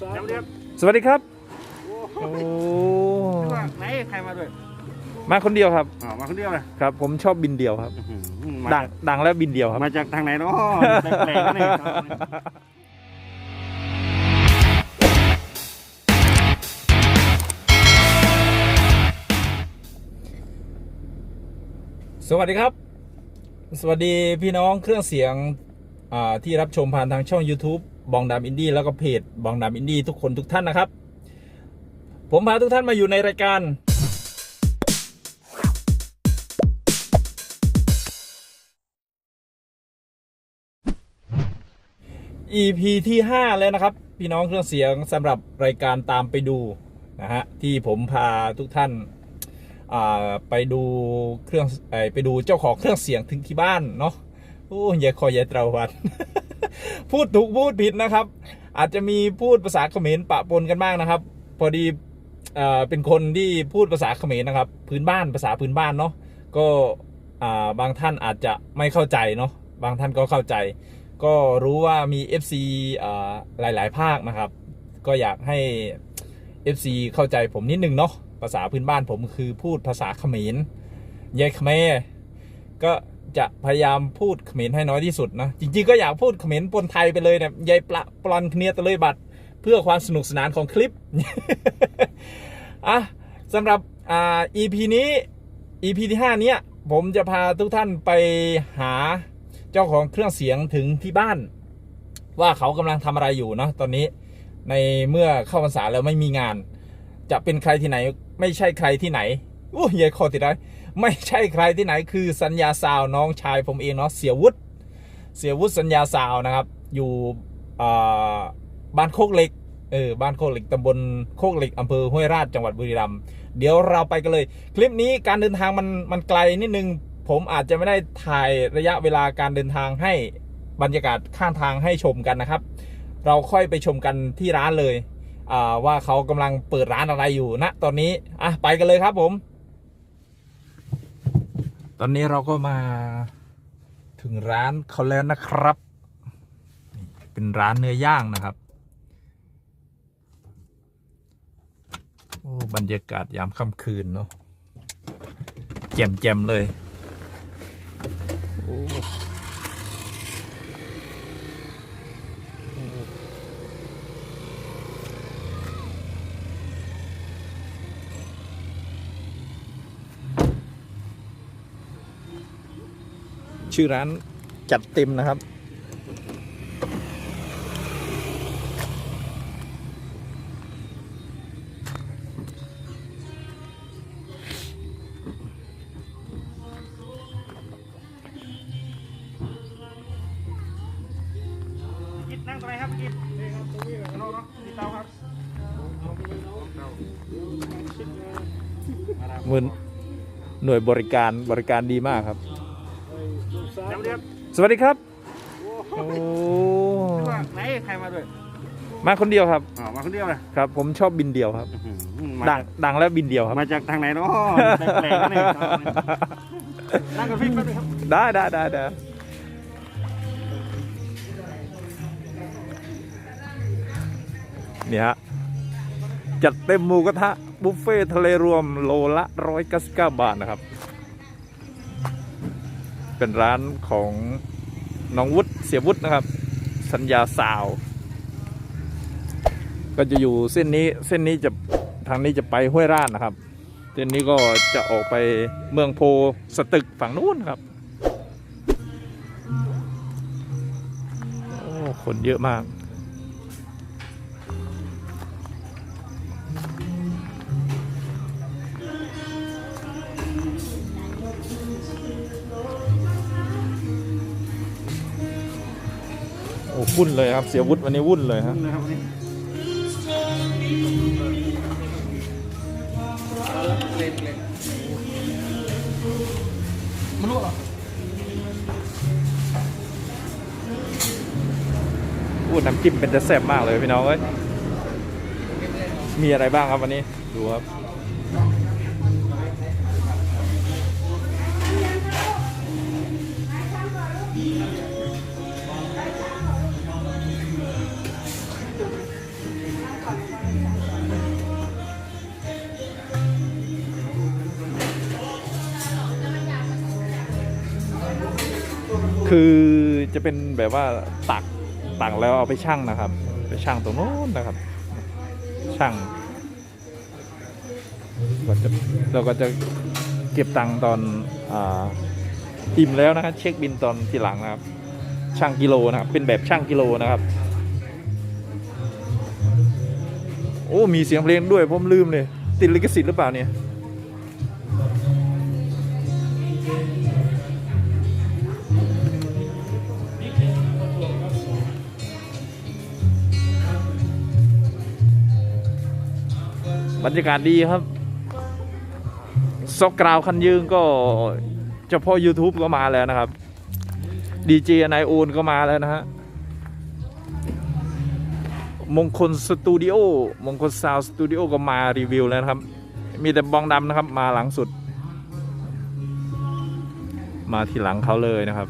จำเรียบสวัสดีครับ โอ้โอ้ว่าไหนใครมาด้วยมาคนเดียวครับอ๋อมาคนเดียวเลยครับ ผมชอบบินเดียวครับอื้อหือมาดังดังแล้วบินเดียวครับ มาจากทางไหนเนาะแปลกๆนะเนี่ยสวัสดีครับ สวัสดีพี่น้องเครื่องเสียงอ่าที่รับชมผ่านทางช่อง YouTube บองดามอินดี้แล้วก็เพจบองดามอินดี้ทุกคนทุกท่านนะครับ ผมพาทุกท่านมาอยู่ในรายการ EP ที่ 5 แล้วนะครับ พี่น้องเครื่องเสียงสำหรับรายการตามไปดูนะฮะที่ผมพาทุกท่านไปดูเครื่องไปดูเจ้าของเครื่องเสียงถึงที่บ้านเนาะ อ้ยายคอยยายตราวันพูดถูกพูดผิดนะครับ อาจจะมีพูดภาษาเขมรปะปนกันบ้างนะครับ พอดีเอเป็นคนที่พูดภาษาเขมรนะครับ พื้นบ้านภาษาพื้นบ้านเนาะก็บางท่านอาจจะไม่เข้าใจเนาะบางท่านก็เข้าใจ ก็รู้ว่ามี FC อ่าหลาย ๆ ภาคนะครับ ก็อยากให้ FC เข้าใจผมนิดนึงเนาะภาษาพื้นบ้านผมคือพูดภาษาเขมรยายเขมรก็ จะพยายามพูดเขมรให้น้อยที่สุดนะจริงๆก็อยากพูดเขมรปนไทยไปเลยเนะยายปละปลอนเคเนียตะเลยบัตรเพื่อความสนุกสนานของคลิปอะสำหรับอ่า EP นี้ EP ที่ 5 เนี้ยผมจะพาทุกท่านไปหาเจ้าของเครื่องเสียงถึงที่บ้าน ว่าเขากำลังทำอะไรอยู่เนาะตอนนี้ในเมื่อเข้าพรรษาแล้วไม่มีงาน จะเป็นใครที่ไหน ไม่ใช่ใครที่ไหนโอ้ยยายคอติดได้ ไม่ใช่ใครที่ไหนคือสัญญาซาวน้องชายผมเองเนาะเสียวุฒิเสียวุฒิสัญญาซาวนะครับ อยู่บ้านโคกเหล็กเออบ้านโคกเหล็กตำบลโคกเหล็กอำเภอห้วยราชจังหวัดบุรีรัมย์เดี๋ยวเราไปกันเลย คลิปนี้การเดินทางมันมันไกลนิดนึง ผมอาจจะไม่ได้ถ่ายระยะเวลาการเดินทางให้บรรยากาศข้างทางให้ชมกันนะครับ เราค่อยไปชมกันที่ร้านเลยว่าเขากำลังเปิดร้านอะไรอยู่ณตอนนี้อะไปกันเลยครับผม ตอนนี้เราก็มาถึงร้านเขาแล้วนะครับ เป็นร้านเนื้อย่างนะครับ โอ้บรรยากาศยามค่ำคืนเนาะแจ่มๆเลย โอ้ ชื่อร้านจัดเต็มนะครับ กินนั่งตรงไหนครับกินนี่ครับตรงนี้เลยเนาะเนาะมีเตาครับเตาเหมือนหน่วยบริการบริการดีมากครับ จำเรียบสวัสดีครับ โอ้โอ้ว่าไหนใครมาด้วย มาคนเดียวครับอ๋อมาคนเดียวเลยครับ ผมชอบบินเดียวครับอื้อหือมาดังดังแล้วบินเดียวครับ มาจากทางไหนเนาะแปลกๆนะเนี่ยนั่งกับพี่แป๊บนึงครับ ได้ได้ได้ได้เนี่ยฮะจัดเต็มหมูกระทะบุฟเฟ่ทะเลรวมโลละร้อยเก้าสิบเก้าบาทนะครับ เป็นร้านของน้องวุฒิเสียวุฒินะครับ สัญญาสาว ก็จะอยู่เส้นนี้เส้นนี้จะทางนี้จะไปห้วยราชนะครับ เส้นนี้ก็จะออกไปเมืองโพสตึกฝั่งนู้นครับโอ้คนเยอะมาก วุ่นเลยครับ เสียวุฒิวันนี้วุ่นเลยฮะนะครับวันนี้มันรู้เหรอพูดน้ำจิ้มเป็นจะแซ่บมากเลยพี่น้องเอ้ยมีอะไรบ้างครับวันนี้ ดูครับ คือจะเป็นแบบว่าตักตักแล้วเอาไปชั่งนะครับ ไปชั่งตรงโน้นนะครับชั่งก็จะเราก็จะเก็บตังค์ตอนอาอิ่มแล้วนะครับเช็คบินตอนทีหลังนะครับช่างกิโลนะครับเป็นแบบช่างกิโลนะครับ โอ้มีเสียงเพลงด้วยผมลืมเลย ติดลิขสิทธิ์หรือเปล่าเนี่ย บรรยากาศดีครับซอกกราวคันยืงก็เฉพาะ YouTube ก็มาแล้วนะครับดีเจนายโอนก็มาแล้วนะฮะมงคลสตูดิโอมงคลซาวสตูดิโอก็มารีวิวแล้วนะครับ มีแต่บองดำนะครับมาหลังสุด มาทีหลังเขาเลยนะครับ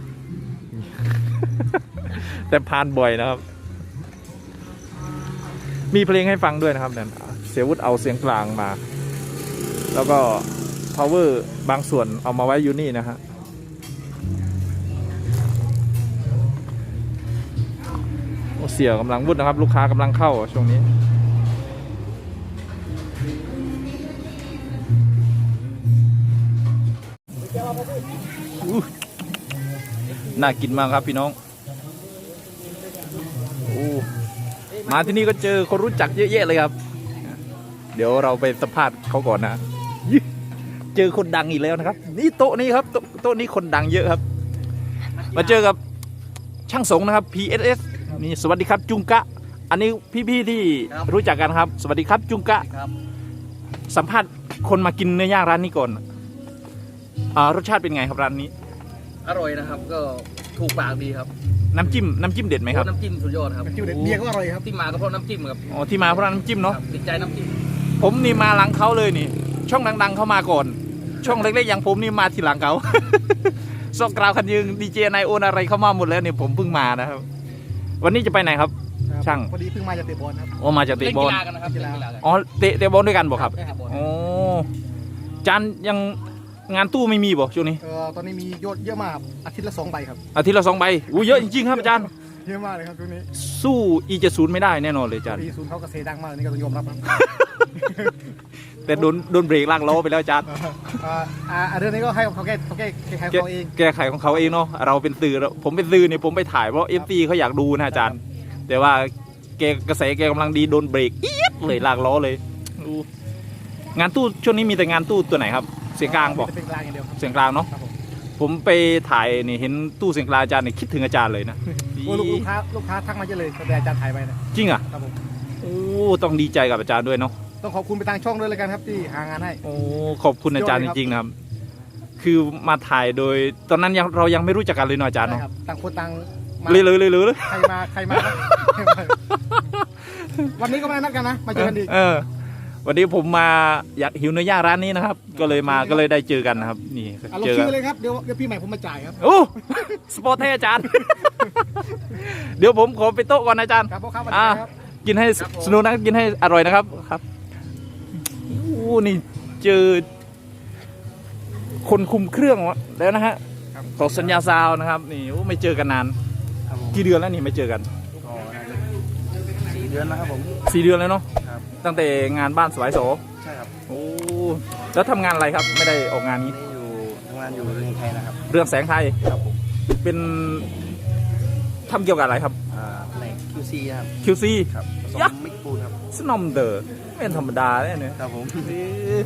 แต่ผ่านบ่อยนะครับ มีเพลงให้ฟังด้วยนะครับเนี่ย เสียวุฒเอาเสียงกลางมา แล้วก็ power บางส่วนเอามาไว้อยู่นี่นะฮะเสียกำลังวุ่นนะครับ ลูกค้ากำลังเข้าช่วงนี้ น่ากินมากครับพี่น้องอมาที่นี่ก็เจอคนรู้จักเยอะแยะเลยครับ เดี๋ยวเราไปสัมภาษณ์เขาก่อนนะยี่เจอคนดังอีกแล้วนะครับ นี่โต๊ะนี้ครับโต๊ะโต๊ะนี้คนดังเยอะครับ มาเจอกับช่างสงนะครับ PSS นี่สวัสดีครับจุงกะ อันนี้พี่ๆที่ครับ รู้จักกันครับ สวัสดีครับจุงกะ ครับสัมภาษณ์คนมากินเนื้อย่างร้านนี้ก่อนอ่ารสชาติเป็นไงครับร้านนี้ อร่อยนะครับก็ถูกปากดีครับน้ำจิ้มน้ำจิ้มเด็ดไหมครับน้ำจิ้มสุดยอดครับจิ้วเด็ดเบียร์ก็อร่อยครับที่มาก็เพราะน้ำจิ้มครับอ๋อที่มาเพราะร้านน้ำจิ้มเนาะครับติดใจน้ำจิ้ม ผมนี่มาหลังเขาเลยนี่ ช่องดัง ๆ เขามาก่อน ช่องเล็กๆอย่างผมนี่มาทีหลังเขาซอกกราวคันยืงดีเจนายโอนอะไรเข้ามาหมดแล้วเนี่ยผมเพิ่งมานะครับ วันนี้จะไปไหนครับ ช่าง พอดีเพิ่งมาจากเตะบอลครับโอ้มาจากเตะเล่นบอกีลฬากันนะครับเล่นกีฬากันอ๋อเตะเตะบอลด้วยกันบอกครับใช่ครับบอลโอ้จานยังงานตู้ไม่มีบ่ช่วงนี้เอ่อตอนนี้มียอดเยอะมากครับอาทิตย์ละสองใบครับอาทิตย์ละสองใบอู้เยอะจริงๆครับอาจารย์ เยอะมากเลยครับช่วงนี้สู้อีเจศูนย์ไม่ได้แน่นอนเลยอาจารย์ ปีศูนย์เขากระเซดังมากนี่ก็ต้องยอมรับครับ แต่โดนโดนเบรกลากล้อไปแล้วอาจารย์ อ่าอ่าอ่าเรื่องนี้ก็ให้เขาแก้เขาแก้แก้ไขแก้เขาเอง แก้ไขของเขาเองเนาะเราเป็นสื่อเราผมเป็นสื่อเนี่ยผมไปถ่ายเพราะเอฟซีเขาอยากดูนะอาจารย์ แต่ว่าแกกระแสแกกำลังดีโดนเบรกเอี๊ยดเลยลากล้อเลยดูงานตู้ช่วงนี้มีแต่งานตู้ตัวไหนครับ เสียงกลางบอกจะเป็นกลางอย่างเดียวครับ เสียงกลางเนาะครับผม ผมไปถ่ายนี่เห็นตู้เสียงกลางอาจารย์เนี่ยคิดถึงอาจารย์เลยนะโอ้ลูกลูกค้าลูกค้าทักมาเยอะเลยแต่อาจารย์ถ่ายไปนะจริงอะครับผมโอ้ต้องดีใจกับอาจารย์ด้วยเนาะต้องขอบคุณไปทางช่องด้วยเลยกันครับที่หางานให้โอ้ขอบคุณอาจารย์จริงๆนะครับ คือมาถ่ายโดย ตอนนั้นยังเรายังไม่รู้จักกันเลยเนาะอาจารย์ใช่เนาะครับต่างคนต่างมาเลยเลยเลยเลยเลยใครมาใครมาครับวันนี้ก็ไม่ได้นัดกันนะมาเจอกันอีกเออ วันนี้ผมมาอยากหิวเนื้อย่างร้านนี้นะครับ ก็เลยมาก็เลยได้เจอกันนะครับ นี่อะลงเจอชื่กันอเลยครับ เดี๋ยวเดี๋ยวพี่ใหม่ผมมาจ่ายครับ โอ้สปอร์ตให้อาจารย์ เดี๋ยวผมขอไปโต๊ะก่อนนะอาจารย์ ครับพ่อค้าสวัสอ่าดีครับ กินให้สนุกนะกินให้อร่อยนะครับครับโอ้นี่เจอ คนคุมเครื่องแล้วนะฮะของสัญญาซาวน์นะครับ นี่โอ้ไม่เจอกันนานครับผมกี่เดือนแล้วนี่ไม่เจอกัน สี่เดือนแล้วครับผมสี่เดือนแล้วเนาะครับ ตั้งแต่งานบ้านสวายโสใช่ครับโอ้แล้วทำงานอะไรครับ ไม่ได้ออกงานนี้ นี่อยู่ทำงานอยู่เรือนไทยนะครับเรื่องแสงไทยครับผมเป็นทำเกี่ยวกับอะไรครับ อ่าแผนก QC ครับ QC ครับผสยะมมิกปูนครับสนอมเดอร์ไม่เป็นธรรมดาเลยเนี่ยครับผมเอ๊ะ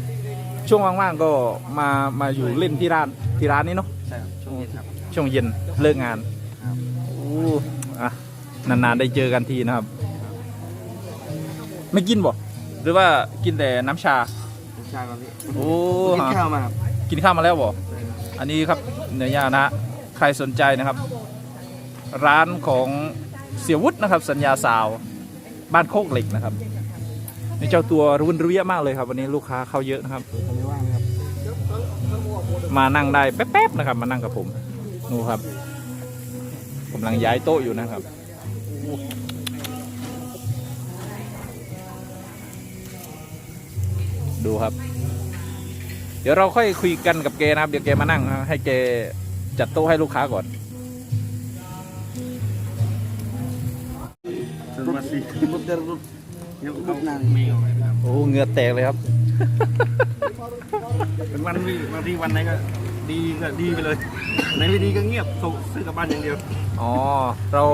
ช่วงว่างๆก็มามาอยู่เล่นที่ร้านที่ร้านนี้เนาะ ใช่ครับช่วงเย็นครับ ช่วงเย็นเลิกงานครับ โอ้อะนานๆได้เจอกันทีนะครับ ไม่กินบ่ หรือว่ากินแต่น้ำชาใช่ครับพี่โอ้กินข้าวมาครับกินข้าวมาแล้วบ่อันนี้ครับเนื้อย่างนะฮะใครสนใจนะครับ ร้านของเสียวุฒินะครับ สัญญาสาว บ้านโคกเหล็กนะครับนี่เจ้าตัวรุนรุยะมากเลยครับ วันนี้ลูกค้าเข้าเยอะนะครับผมไม่ว่างนะครับมานั่งได้แป๊บๆนะครับ มานั่งกับผม นู่นครับกำลังย้ายโต๊ะอยู่นะครับ ดูครับ เดี๋ยวเราค่อยคุยกันกับเกนะครับ เดี๋ยวเกมานั่ง ให้เกจัดโต๊ะให้ลูกค้าก่อน Terima kasih. Muter rut. Yang rut nang. โอ้เงื่อแตกเลยครับ เป็นวันที่บางทีวันไหนก็ดีก็ดีไปเลยในวันดีก็เงียบส่งซื้อกลับบ้านอย่างเดียวอ๋อ เรา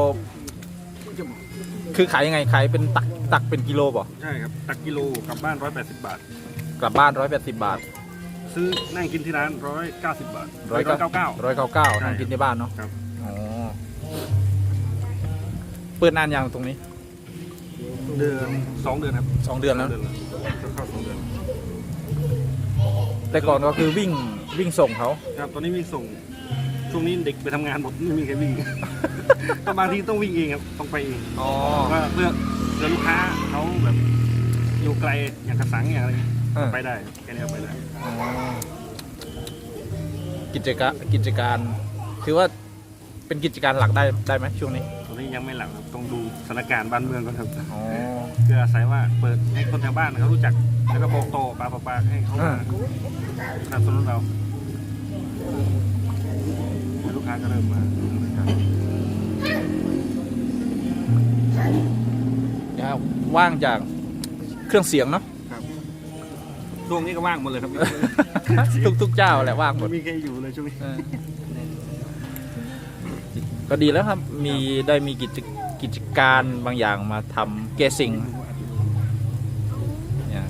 คือขายยังไงขายเป็นตักตักเป็นกิโลป่ะใช่ครับตักกิโลกลับบ้าน 180 บาท กลับบ้านร้อยแปดสิบบาท ซื้อนั่งกินที่ร้าน190บาทร้อยเก้า199ร้อยเก้าเก้าใช่ทางกินที่บ้านเนาะครับ อ๋อเปิดนานยังตรงนี้ เดือนสองเดือนครับสองเดือนแล้ว เดือนแล้วเข้าสองเดือนแต่ก่อนก็คือวิ่งวิ่งส่งเขา ครับตอนนี้วิ่งส่งช่วงนี้เด็กไปทำงานหมดไม่มีใครวิ่ง ก็บางทีต้องวิ่งเองครับต้องไปเองอ๋อว่าเพื่อเพื่อลูกค้าเขาแบบอยู่ไกลอย่างกระสังอย่างอะไรเงี้ยเออไปได้แค่นี้ก็ไปได้อ๋อกิจการกิจการ ถือว่าเป็นกิจการหลักได้ได้ไหมช่วงนี้ตอนนี้ยังไม่หลักครับต้องดูสถานการณ์บ้านเมืองก่อนครับอ๋อ เพื่ออาศัยว่าเปิดให้คนแถวบ้านเขารู้จักแล้วก็บอกโตปากต่อปากให้เขามาสนับสนุนเราลูกค้าก็เริ่มมาครับนะครับว่างจากเครื่องเสียงเนาะ ช่วงนี้ก็ว่างหมดเลยครับ ทุกทุกเจ้าแหละว่างหมไม่ดมีใครอยู่เลยช่วงนี้เออก็ดีแล้วครับ มีได้มีกิจกิจการบางอย่างมาทำเกสิงเนี่ย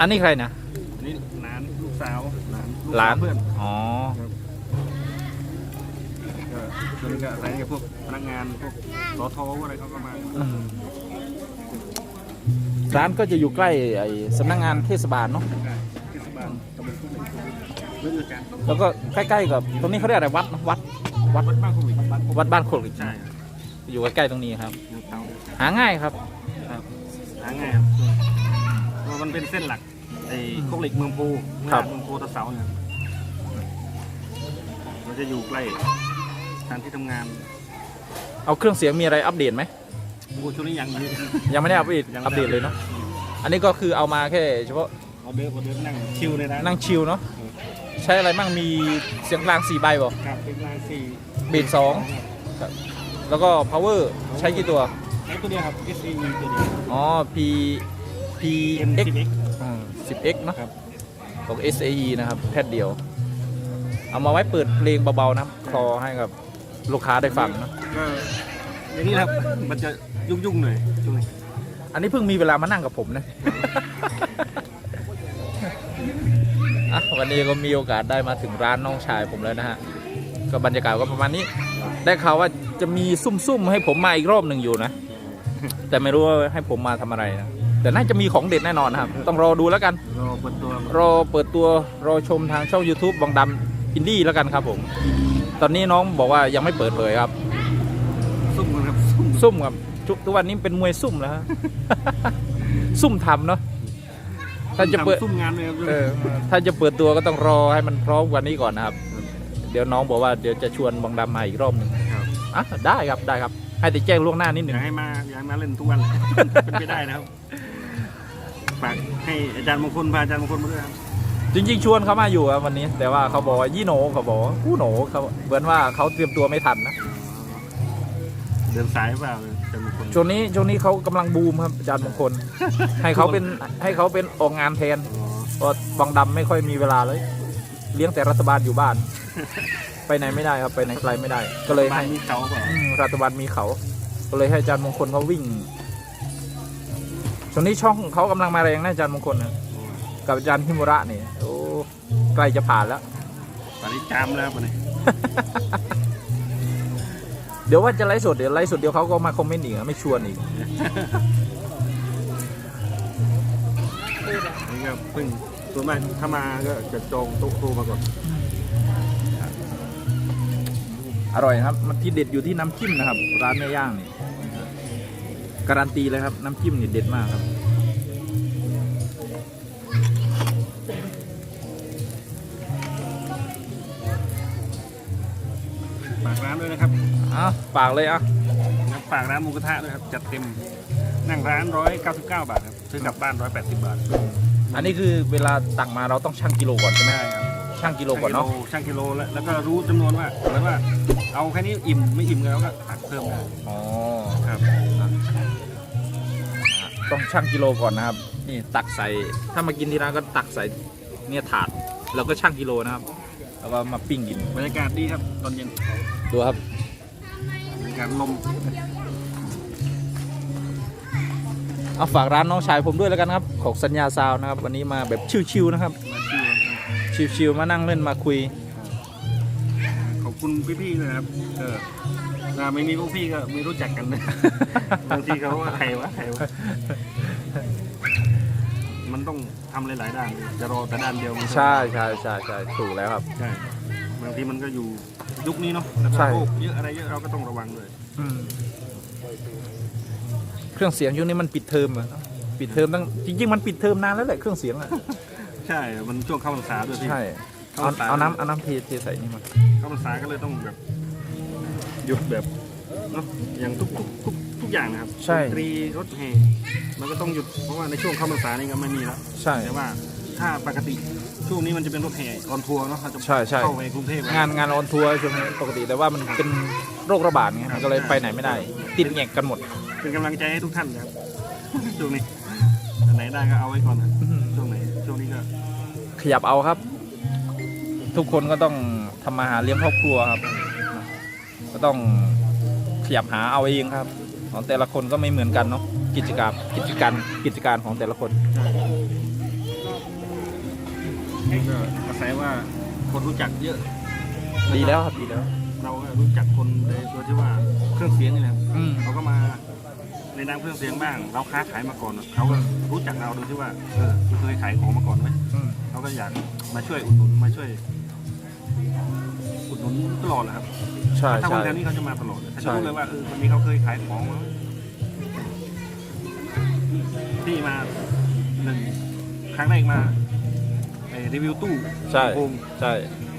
อันนี้ใครนะอันนี้หลานลูกสาวหลานกหลานสวเพื่อน อ๋อก็ช่วงนี้ก็อะไรกับพวกพนักงานพวกสอทออะไรเขาก็มาอืม ร้านก็จะอยู่ใกล้ไอ้สำนักงานเทศบาลเนาะได้เทศบาลตำบลทุ่งเรื่องการแล้วก็ใกล้ๆกับตรงนี้เขาเรียกอะไรวัดเนอะวัดวัดบ้านโควิดบ้านโควิดวัดบ้านโคกอีกใช่ครับอยู่ใกล้ๆตรงนี้ครับ อยู่เตาหาง่ายครับครับหาง่ายครับเพราะมันเป็นเส้นหลักไอ้โคกเหล็กเมืองปูเมืองครับเมืองปูตะเสาเนี่ยเราจะอยู่ใกล้ทางที่ทำงาน เอาเครื่องเสียงมีอะไรอัปเดตไหม โอ้ช่วงนี้ยังอยู่ยังไม่ได้อัปเดตยังอัปเดตเลยเนาะอันนี้ก็คือเอามาแค่เฉพาะออเดิร์ฟออเดิร์ฟนั่งชิวในร้านนั่งชิลเนาะใช้อะไรบ้างมีเสียงกลาง4ใบบ่ครับเป็นร้านสี่เบสสองแล้วก็ power ใช้กี่ตัวใช้ตัวเดียวครับ S E V ตัวเดียวอ๋อ P P M X 10 X อืม 10x เนอะครับของ SAE นะครับแพทเดียว เอามาไว้เปิดเพลงเบาๆนะครับคลอให้กับลูกค้าได้ฟังนะก็อย่างนี้นะครับมันจะ ยุ่งๆหน่อยช่วงนี้อันนี้เพิ่งมีเวลามานั่งกับผมนะ อะวันนี้ก็มีโอกาสได้มาถึงร้านน้องชายผมแล้วนะฮะ ก็บรรยากาศก็ประมาณนี้ ได้ข่าวว่าจะมีซุ่มๆให้ผมมาอีกรอบหนึ่งอยู่นะ แต่ไม่รู้ว่าให้ผมมาทำอะไรนะ แต่น่าจะมีของเด็ดแน่นอนนะครับ ต้องรอดูแล้วกัน รอเปิดตัวรอเปิดตัวรอชมทางช่อง YouTube วังดำอินดี้แล้วกันครับผม ตอนนี้น้องบอกว่ายังไม่เปิดเผยครับ ซุ่มกันครับซุ่มซุ่มครับ ทุกทุกวันนี้เป็นมวยซุ่มแล้วฮะ ซุ่มทำเนาะถ้าจะเปิดทำซุ่มงานเลยครับเออถ้าจะเปิดตัวก็ต้องรอให้มันพร้อมกว่านี้ก่อนนะครับ เดี๋ยวน้องบอกว่าเดี๋ยวจะชวนบังดำมาอีกรอบหนึ่งครับอะได้ครับได้ครับ ให้แต่แจ้งล่วงหน้านิดหอนึ่ง ยากให้มาอยากให้มาเล่นทุกวันเป็นไปได้นะครับฝากให้อาจารย์มงคลพาอาจารย์มงคลมาด้วยครับ จริงๆ ชวนเขามาอยู่ครับวันนี้ แต่ว่าเขาบอกว่ายี่โหนเขาบอกว่ากู้โหนเขาเหมือนว่าเขาเตรียมตัวไม่ทันนะ เดินสายเปล่าอา จารย์มงคลช่วงนี้ช่วงนี้เขากำลังบูมครับอาจารย์มงคล ให้เขาเป็นให้เขาเป็นออกงานแทนอ๋อเพราะบังดำไม่ค่อยมีเวลาเลย เลี้ยงแต่รัฐบาลอยู่บ้าน ไปไหนไม่ได้ครับไปไหนไกลไม่ได้ ก็เลยบ้าให้นมีเขาเปล่าอืมรัฐบาลมีเขา ก็เลยให้อาจารย์มงคลเขาวิ่งช่วงนี้ช่องเขากำลังมาแรงนะอาจารย์มงคลนะกับอาจารย์ฮิมุระนี่โอ้ใกล้จะผ่านแล้ว ตอนนี้จามแล้วปะเนี่ย เดี๋ยวว่าจะไลฟ์สดเดี๋ยวไลฟ์สดเดี๋ยวเขาก็มาคอมเมนต์อีกอะไม่ชวนอีก นี่ก็เพิ่งส่วนมากถ้ามาก็จะจองโต๊ะครูมาก่อนอร่อยครับ มันที่เด็ดอยู่ที่น้ำจิ้มนะครับ ร้านเนื้อย่างนี่การันตีเลยครับ น้ำจิ้มนี่เด็ดมากครับ ฝากร้านด้วยนะครับ อะฝากเลยอะแล้วฝากร้านหมูกระทะด้วยครับ จัดเต็ม นั่งร้านร้อยเก้าสิบเก้าบาทครับ ซื้อกลับบ้านร้อยแปดสิบบาทอันนี้คือเวลาตักมาเราต้องชั่งกิโลก่อนใช่ไหมใช่ครับชั่งกิโลก่อนเนาะช่างกิโลแล้วแล้วก็รู้จำนวนว่าเหมือนว่า เอาแค่นี้อิ่มไม่อิ่มแล้วก็ตักเพิ่มได้อ๋อครับอะต้องชั่งกิโลก่อนนะครับ นี่ตักใส่ ถ้ามากินที่ร้านก็ตักใส่เนี่ยถาดแล้วก็ชั่งกิโลนะครับ แล้วก็มาปิ้งกินบรรยากาศดีครับตอนเย็นดูครับบรรยา กาศลมเอาฝากร้านน้องชายผมด้วยแล้วกันครับ ของสัญญาซาวน์นะครับ วันนี้มาแบบชิวๆนะครับมาชิวครับ ชิวๆมานั่งเล่นมาคุย ขอบคุณพี่ๆเลยนะครับเออถ้าไม่มีพวกพี่ก็ไม่รู้จักกันนะบางทีเขาว่าใครวะใครวะมันต้องทำหลายๆด้าน จะรอแต่ด้านเดียวมันก็ใช่ใช่ใช่ใช่ถูกแล้วครับ ใช่บางทีมันก็อยู่ ยุคนี้เนาะแล้วก็ใช่ โรคเยอะอะไรเยอะเราก็ต้องระวังเลยอืมเครื่องเสียงยุคนี้มันปิดเทอมอะปิดเทอมตั้งจริงๆมันปิดเทอมนานแล้วแหละเครื่องเสียงอะใช่มันช่วงเข้าพรรษาด้วยพี่ ใช่เอาเอาน้ำเอาน้ำเทเทใส่นี่มาเข้าพรรษาก็เลยต้องแบบหยุดแบบเนาะอย่างทุกทุกทุกทุกอย่างนะครับใช่ดนตรีรถแห่มันก็ต้องหยุดเพราะว่าในช่วงเข้าพรรษานี่ก็ไม่มีแล้วใช่แต่ว่า ถ้าปกติช่วงนี้มันจะเป็นรถแห่ออนทัวร์เนาะเขาจะใช่ใช่ เข้าไปกรุงเทพงานงานออนทัวร์ช่วงนี้ปกติแต่ว่ามันเป็นโรคระบาดไงมันก็เลยไปไหนไม่ได้ ติดแงกกันหมด เป็นกำลังใจให้ทุกท่านนะครับ ช่วงนี้อันไหนได้ก็เอาไว้ก่อนนะช่วงไหนช่วงนี้ก็ขยับเอาครับ ทุกคนก็ต้องทำมาหาเลี้ยงครอบครัวครับ ก็ต้องขยับหาเอาเองครับ ของแต่ละคนก็ไม่เหมือนกันเนาะกิจกรรมกิจการกิจการของแต่ละคน ก็อาศัยว่าคนรู้จักเยอะ ดีแล้วครับดีแล้ว เราก็รู้จักคนในตัวที่ว่าเครื่องเสียงนี่แหละครับอืม เขาก็มาในนามเครื่องเสียงบ้าง เราค้าขายมาก่อนเขาก็รู้จักเราโดยที่ว่าเออคุณเคยขายของมาก่อนไหมอืมเขาก็อยากมาช่วยอุดหนุนมาช่วยอุดหนุนตลอดแหละครับ ใช่ถ้าคใช่ นแถวนี้เขาจะมาตลอดเลยเขาใช่ จะรู้เลยว่าเออคนนี้เขาเคยขายของมาที่มาหนึ่งครั้งแรกมา ไอ้รีวิวตู้ใช่โฮมใช่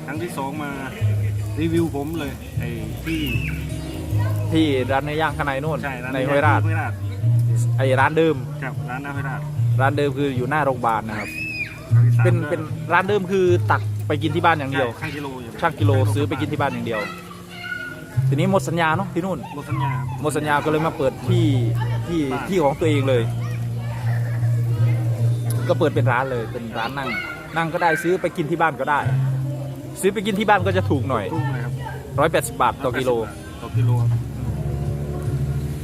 ครั้งที่สองมารีวิวผมเลยไอ้ที่ที่ร้านเนื้อย่างข้างในนู่นใช่ร้านในห้วยราชห้วยราชไอ้ร้านเดิมกับร้านหน้าห้วยราชร้านเดิมคืออยู่หน้าโรงพยาบาลนะครับ ครั้งที่สามเป็นก็เป็นร้านเดิมคือตักไปกินที่บ้านอย่างเดียว ใช่ช่างกิโลอยู่ช่างกิโลซื้อไปกินที่บ้านอย่างเดียว ทีนี้หมดสัญญาเนาะที่นู่น หมดสัญญาครับหมดสัญญาก็เลยมาเปิดที่ที่บ้าน ที่ของตัวเองเลย ก็เปิดเป็นร้านเลยเป็นร้านนั่ง นั่งก็ได้ซื้อไปกินที่บ้านก็ได้ ซื้อไปกินที่บ้านก็จะถูกหน่อยทุ่งเลยครับร้อยแปดสิบบาทต่อกิโล ต่อกิโลครับ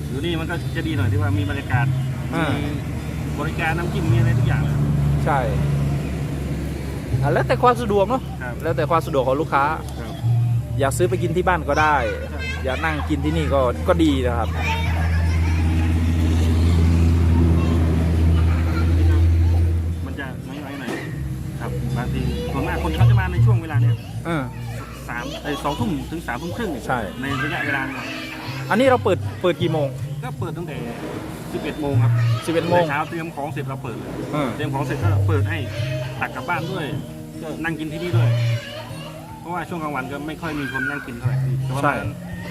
อยู่นี่มันก็จะดีหน่อยที่ว่ามีบรรยากาศอ่ามีบริการน้ำจิ้มมีอะไรทุกอย่างเลยใช่อะแล้วแต่ความสะดวกเนาะครับแล้วแต่ความสะดวกของลูกค้า ครับ อยากซื้อไปกินที่บ้านก็ได้ใช่อยากนั่งกินที่นี่ก็ก็ดีนะครับ สามไอ้สองทุ่มถึงสามทุ่มครึ่งเนี่ยใช่ ในระยะเวลาเนี่ยอันนี้เราเปิดเปิดกี่โมง ก็เปิดตั้งแต่ 11 โมงครับ11โมง เช้าเตรียมของเสร็จเราเปิดเลยเออเตรียมของเสร็จก็เปิดให้ตักกลับบ้านด้วยก็นั่งกินที่นี่ด้วย เพราะว่าช่วงกลางวันก็ไม่ค่อยมีคนนั่งกินเท่าไหร่พี่แต่ว่าใช่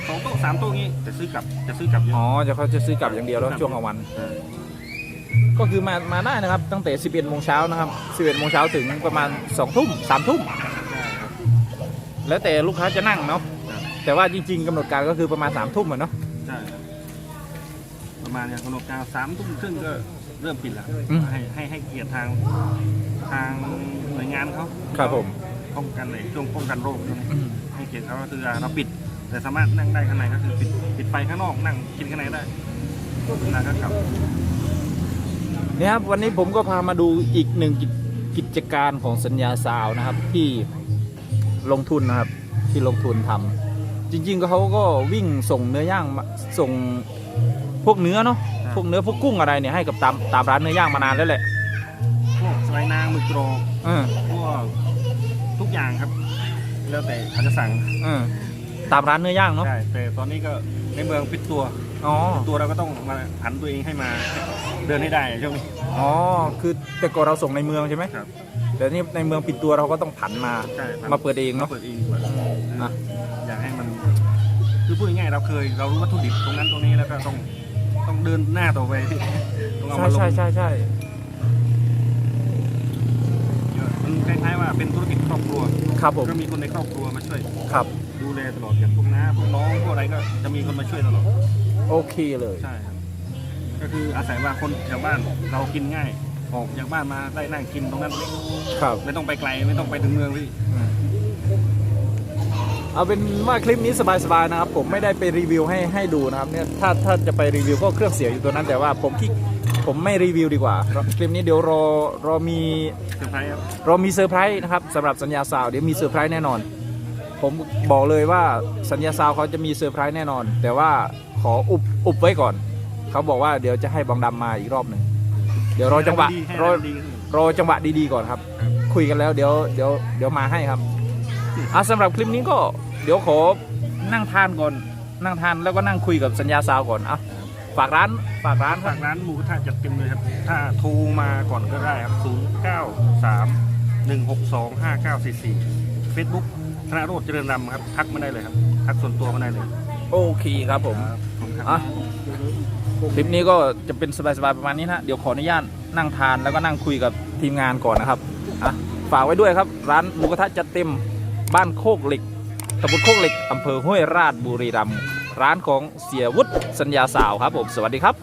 สองโต๊ะสามโต๊ะนี้จะซื้อกลับจะซื้อกลับเยอะอ๋อจะเขาจะซื้อกลับอย่างเดียวแล้วช่วงกลางวันก็คือมามาได้นะครับตั้งแต่ 11โมงเช้านะครับ 11โมงเช้าถึงประมาณ2ทุ่ม3ทุ่มใช่ครับ แล้วแต่ลูกค้าจะนั่งเนาะครับแต่ว่าจริง ๆกำหนดการก็คือประมาณ3ทุ่มอะเนาะใช่ครับประมาณเนี่ยกำหนดการสามทุ่มครึ่งก็เริ่มปิดแล้วอืมให้ให้ให้เกียรติทางทางหน่วยงานเขาครับผมป้องกันในช่วงป้องกันโรคช่วงนี้ให้เกียรติเขาก็คือเราปิด แต่สามารถนั่งได้ข้างในก็คือปิดปิดไฟข้างนอกนั่งกินข้างในได้แล้วก็กลับเนี่ยครับวันนี้ผมก็พามาดูอีกหนึ่งกิจกิจการของสัญญาซาวน์นะครับที่ ลงทุนนะครับที่ลงทุนทำจริง ๆ ก็เขาก็วิ่งส่งเนื้อย่างมาส่งพวกเนื้อเนาะพวกเนื้อพวกกุ้งอะไรเนี่ยให้กับตามตามร้านเนื้อย่างมานานแล้วแหละพวกสไลด์นางหมึกกรอบเออพวกทุกอย่างครับ แล้วแต่เขาจะสั่งเออตามร้านเนื้อย่างเนาะใช่แต่ตอนนี้ก็ในเมืองปิดตัวอ๋อตัวเราก็ต้องมาผันตัวเองให้มาเดินให้ได้ช่วงนี้อ๋อคือแต่ก่อนเราส่งในเมืองใช่ไหมครับ แต่นี่ในเมืองปิดตัวเราก็ต้องผันมาใช่มาเปิดเองมาเนาะ เปิดเองดีกว่าอะ อยากให้มัน คือพูดง่ายๆเราเคย เรารู้วัตถุดิบตรงนั้นตรงนี้แล้วก็ต้องต้องเดินหน้าต่อไปที่ต้องเอาใช่มาลงใช่ใช่ใช่มันคล้ายๆว่าเป็นธุรกิจครอบครัว ครับผมก็มีคนในครอบครัวมาช่วย ครับ ดูแลตลอดอย่างพวกน้าพวกน้องพวกอะไรก็จะมีคนมาช่วยตลอดโอเคเลย ใช่ครับก็คืออาศัยว่าคนแถวบ้านเรากินง่าย ออกจากบ้านมาได้นั่งกินตรงนั้นครับ ไม่ต้องไปไกลไม่ต้องไปถึงเมืองพี่ เอาเป็นว่าคลิปนี้สบายๆนะครับ ผมไม่ได้ไปรีวิวให้ให้ดูนะครับเนี่ยถ้าถ้าจะไปรีวิวก็เครื่องเสียงอยู่ตัวนั้น แต่ว่าผมที่ผมไม่รีวิวดีกว่า คลิปนี้เดี๋ยวรอรอมีเซอร์ไพรส์ครับเรามีเซอร์ไพรส์นะครับสำหรับสัญญาซาวด์เดี๋ยวมีเซอร์ไพรส์แน่นอน ผมบอกเลยว่าสัญญาซาวด์เขาจะมีเซอร์ไพรส์แน่นอน แต่ว่าขออุบอุบไว้ก่อน เขาบอกว่าเดี๋ยวจะให้บองดำมาอีกรอบหนึ่งเดี๋ยวรอจังหวะให้รอดีขึ้นรอจังหวะดีๆก่อนครับ คุยกันแล้วเดี๋ยวเดี๋ยวเดี๋ยวมาให้ครับอะสำหรับคลิปนี้ก็เดี๋ยวขอนั่งทานก่อนนั่งทานแล้วก็นั่งคุยกับสัญญาซาวด์ก่อนอะฝากร้านฝากร้านครัฝาบกร้านหมูกระทะจัดเต็มเลยครับ ถ้าโทรมาก่อนก็ได้ครับ 0 9 3 1 6 2 5 9 4 4 Facebook ธนโรจน์เจริญรำครับ ทักมาได้เลยครับ ทักส่วนตัวมาได้เลย โอเคครับผมครับผมครับอะ คลิปนี้ก็จะเป็นสบายๆประมาณนี้นะเดี๋ยวขออนุญาตนั่งทานแล้วก็นั่งคุยกับทีมงานก่อนนะครับอะฝากไว้ด้วยครับ ร้านหมูกระทะจัดเต็มบ้านโคกเหล็กตำบลโคกเหล็กอำเภอห้วยราชบุรีรัมย์ร้านของเสียวุฒิสัญญาสาวครับผมสวัสดีครับ